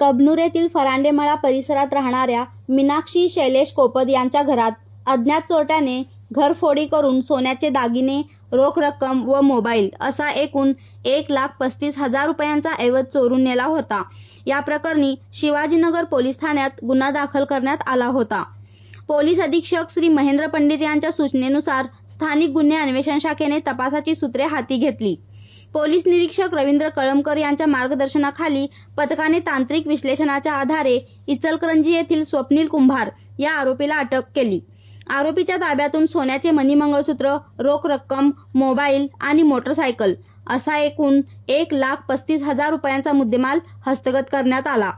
कबनूर येथील फरांडेमळा परिसरात राहणाऱ्या मीनाक्षी शैलेश कोपद यांच्या घरात अज्ञात चोरट्याने घरफोडी करून सोन्याचे दागिने रोख रक्कम व मोबाईल असा एकूण एक लाख पस्तीस हजार रुपयांचा ऐवज चोरून नेला होता. या प्रकरणी शिवाजीनगर पोलीस ठाण्यात गुन्हा दाखल करण्यात आला होता. पोलीस अधीक्षक श्री महेंद्र पंडित यांच्या सूचनेनुसार स्थानिक गुन्हे अन्वेषण शाखेने तपासाची सूत्रे हाती घेतली. पोलीस निरीक्षक रवींद्र कळमकर यांच्या मार्गदर्शनाखाली पथकाने तांत्रिक विश्लेषणाच्या आधारे इचलकरंजी येथील स्वप्नील कुंभार या आरोपीला अटक केली. आरोपीच्या ताब्यातून सोन्याचे मनी मंगळसूत्र रोख रक्कम मोबाईल आणि मोटरसायकल असा एकूण एक लाख पस्तीस हजार रुपयांचा मुद्देमाल हस्तगत करण्यात आला.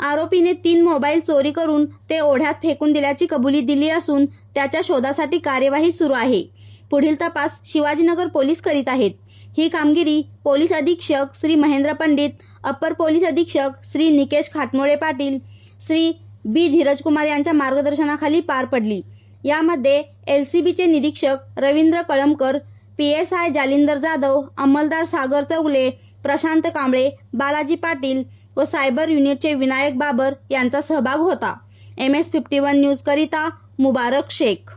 आरोपीने तीन मोबाईल चोरी करून ते ओढ्यात फेकून दिल्याची कबुली दिली असून त्याच्या शोधासाठी कार्यवाही सुरू आहे. पुढील तपास शिवाजीनगर पोलीस करीत आहेत. ही कामगिरी पोलीस अधीक्षक श्री महेंद्र पंडित अप्पर पोलीस अधीक्षक श्री निकेश खाटमोळे पाटील श्री बी धीरजकुमार यांच्या मार्गदर्शनाखाली पार पडली. यामध्ये एलसीबीचे निरीक्षक रवींद्र कळमकर पीएसआय जालिंदर जाधव अंमलदार सागर चौगले प्रशांत कांबळे बालाजी पाटील व सायबर युनिटचे विनायक बाबर यांचा सहभाग होता. M S fifty one news करिता मुबारक शेख.